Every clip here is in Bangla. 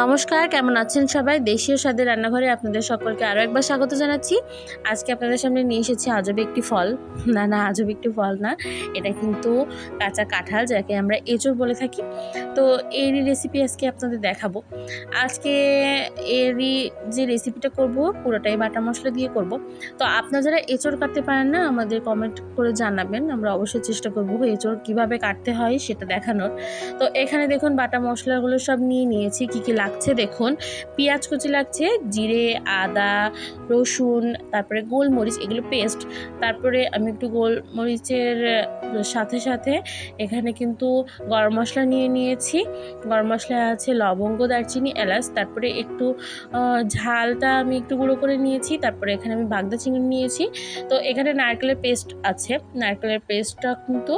নমস্কার, কেমন আছেন সবাই? দেশীয় স্বাদের রান্নাঘরে আপনাদের সকলকে আরও একবার স্বাগত জানাচ্ছি। আজকে আপনাদের সামনে নিয়ে এসেছি আজব একটি ফল। না না, আজব একটি ফল না, এটা কিন্তু কাঁচা কাঁঠাল, যাকে আমরা এঁচড় বলে থাকি। তো এরই রেসিপি আজকে আপনাদের দেখাবো। আজকে এরই যে রেসিপিটা করব, পুরোটাই বাটা মশলা দিয়ে করব। তো আপনারা যারা এঁচড় কাটতে পারেন না, আমাদের কমেন্ট করে জানাবেন। আমরা অবশ্যই চেষ্টা করব এঁচড় কীভাবে কাটতে হয় সেটা দেখানোর। তো এখানে দেখুন, বাটা মশলাগুলো সব নিয়ে নিয়েছি, কী কী লাগছে দেখুন। পেঁয়াজ কুচি লাগছে, জিরে, আদা, রসুন, তারপরে গোলমরিচ, এগুলো পেস্ট তারপরে আমি একটু গোলমরিচের সাথে সাথে এখানে কিন্তু গরম মশলা নিয়ে নিয়েছি। গরম মশলা আছে লবঙ্গ, দারচিনি, এলাচ, তারপরে একটু ঝালটা আমি একটু গুঁড়ো করে নিয়েছি। তারপরে এখানে আমি বাগদা চিংড়ি নিয়েছি। তো এখানে নারকেলের পেস্ট আছে। নারকেলের পেস্টটা কিন্তু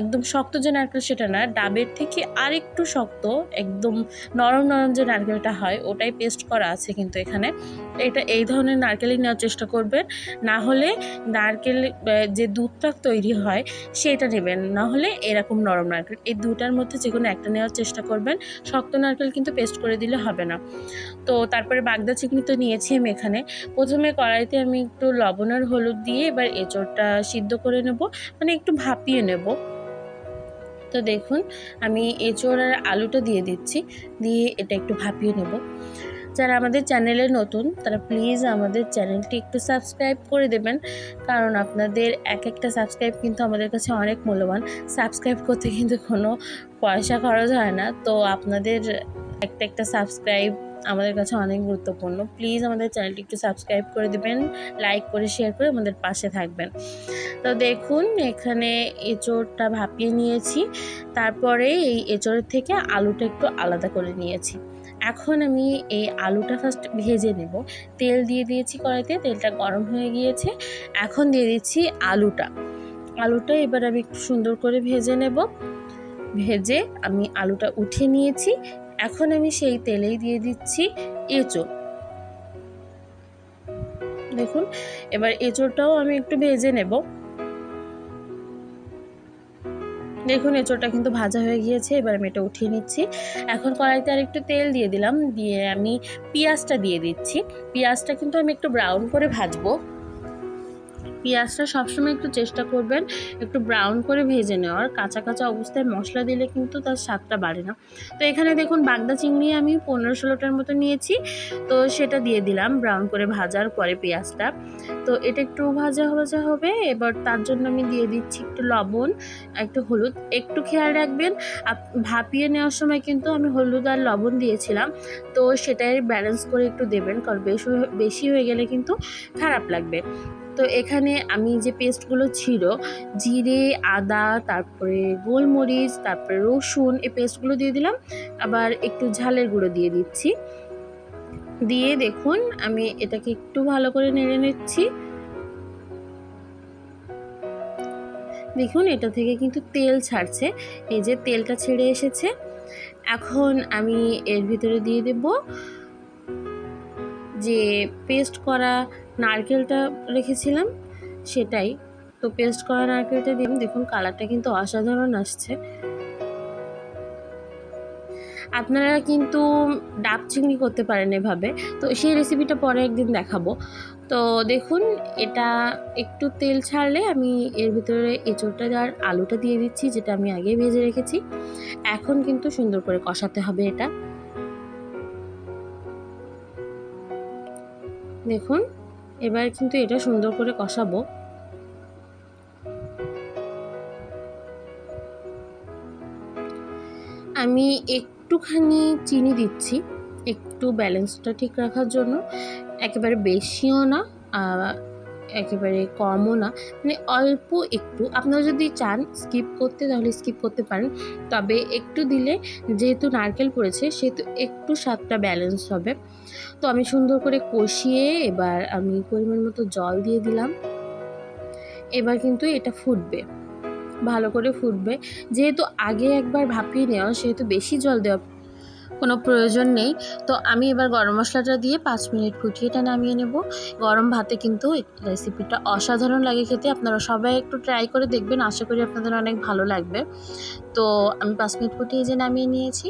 একদম শক্ত যে নারকেল সেটা না, ডাবের থেকে আরেকটু শক্ত, একদম নরম নরম যে নারকেলটা হয়, ওটাই পেস্ট করা আছে কিন্তু এখানে। এটা এই ধরনের নারকেলই নেওয়ার চেষ্টা করবেন। না হলে নারকেল যে দুধটা তৈরি হয়, সেটা নেবেন। না হলে এরকম নরম নারকেল। এই দুটার মধ্যে যে কোনো একটা নেওয়ার চেষ্টা করবেন। শক্ত নারকেল কিন্তু পেস্ট করে দিলে হবে না। তো তারপরে বাগদা চিকনি তো নিয়েছি আমি এখানে। প্রথমে কড়াইতে আমি একটু লবণ আর হলুদ দিয়ে এবার এঁচড়টা সিদ্ধ করে নেব। মানে একটু ভাপিয়ে নেব। তো দেখুন, আমি এঁচোড় আর আলুটা দিয়ে দিচ্ছি, দিয়ে এটা একটু ভাপিয়ে নেব। যারা আমাদের চ্যানেলে নতুন, তারা প্লিজ আমাদের চ্যানেলটি একটু সাবস্ক্রাইব করে দেবেন, কারণ আপনাদের এক একটা সাবস্ক্রাইব কিন্তু আমাদের কাছে অনেক মূল্যবান। সাবস্ক্রাইব করতে কিন্তু কোনো পয়সা খরচ হয় না, তো আপনাদের একটা একটা সাবস্ক্রাইব আমাদের কাছে অনেক গুরুত্বপূর্ণ। প্লিজ আমাদের চ্যানেলটি একটু সাবস্ক্রাইব করে দেবেন লাইক করে শেয়ার করে আমাদের পাশে থাকবেন। তো দেখুন, এখানে এঁচোড়টা ভাপিয়ে নিয়েছি। তারপরে এই এঁচড়ের থেকে আলুটা একটু আলাদা করে নিয়েছি। এখন আমি এই আলুটা ফার্স্ট ভেজে নেব। তেল দিয়ে দিয়েছি কড়াইতে, তেলটা গরম হয়ে গিয়েছে। এখন দিয়ে দিচ্ছি আলুটা। আলুটা এবার আমি একটু সুন্দর করে ভেজে নেব। ভেজে আমি আলুটা উঠিয়ে নিয়েছি। এখন আমি সেই তেলেই দিয়ে দিচ্ছি এঁচড়। দেখুন, এবার এঁচড়টাও আমি একটু ভেজে নেব। দেখুন, এঁচোড়টা কিন্তু ভাজা হয়ে গিয়েছে, এবার আমি এটা উঠিয়ে নিচ্ছি। এখন কড়াইতে আর একটু তেল দিয়ে দিলাম, দিয়ে আমি পেঁয়াজটা দিয়ে দিচ্ছি। পেঁয়াজটা কিন্তু আমি একটু ব্রাউন করে ভাজবো। পেঁয়াজটা সবসময় একটু চেষ্টা করবেন একটু ব্রাউন করে ভেজে নেওয়ার। কাঁচা কাঁচা অবস্থায় মশলা দিলে কিন্তু তার স্বাদটা বাড়ে না। তো এখানে দেখুন বাগদা চিংড়ি আমি পনেরো ষোলোটার মতো নিয়েছি। তো সেটা দিয়ে দিলাম ব্রাউন করে ভাজার পরে পেঁয়াজটা। তো এটা একটু ভাজা ভাজা হবে। এবার তার জন্য আমি দিয়ে দিচ্ছি একটু লবণ, একটু হলুদ। একটু খেয়াল রাখবেন ভাপিয়ে নেওয়ার সময় কিন্তু আমি হলুদ আর লবণ দিয়েছিলাম। তো সেটাই ব্যালেন্স করে একটু দেবেন, কারণ বেশি বেশি হয়ে গেলে কিন্তু খারাপ লাগবে। তো এখানে আমি যে পেস্টগুলো ছিল, জিরে, আদা, তারপরে গোলমরিচ, তারপরে রসুন, এই পেস্টগুলো দিয়ে দিলাম। আবার একটু ঝালের গুঁড়ো দিয়ে দিচ্ছি। দিয়ে দেখুন, আমি এটাকে একটু ভালো করে নেড়ে নিচ্ছি। দেখুন, এটা থেকে কিন্তু তেল ছাড়ছে। এই যে তেলটা ছেড়ে এসেছে। এখন আমি এর ভিতরে দিয়ে দেব যে পেস্ট করা নারকেলটা রেখেছিলাম, সেটাই। তো পেস্ট করা নারকেলটা দিলাম দেখুন কালারটা কিন্তু অসাধারণ আসছে। আপনারা কিন্তু ডাব চিংড়ি করতে পারেন এভাবে। তো সেই রেসিপিটা পরে একদিন দেখাবো। তো দেখুন, এটা একটু তেল ছাড়লে আমি এর ভিতরে এঁচোড়টা আর আলুটা দিয়ে দিচ্ছি, যেটা আমি আগে ভেজে রেখেছি। এখন কিন্তু সুন্দর করে কষাতে হবে এটা। দেখুন এবার কিন্তু এটা সুন্দর করে কষাবো। আমি একটুখানি চিনি দিচ্ছি, একটু ব্যালেন্সটা ঠিক রাখার জন্য। একেবারে বেশিও না একেবারে কমও না। মানে অল্প একটু। আপনারা যদি চান স্কিপ করতে, তাহলে স্কিপ করতে পারেন। তবে একটু দিলে যেহেতু নারকেল পড়েছে, সেহেতু একটু স্বাদটা ব্যালেন্স হবে। তো আমি সুন্দর করে কষিয়ে এবার আমি পরিমাণ মতো জল দিয়ে দিলাম। এবার কিন্তু এটা ফুটবে। ভালো করে ফুটবে। যেহেতু আগে একবার ভাপিয়ে নেওয়া, সেহেতু বেশি জল দেওয়া কোনো প্রয়োজন নেই। তো আমি এবার গরম মশলাটা দিয়ে পাঁচ মিনিট ফুটিয়ে নামিয়ে নেব। গরম ভাতে কিন্তু রেসিপিটা অসাধারণ লাগে খেতে। আপনারা সবাই একটু ট্রাই করে দেখবেন। আশা করি আপনাদের অনেক ভালো লাগবে। তো আমি পাঁচ মিনিট ফুটিয়ে যে নামিয়ে নিয়েছি।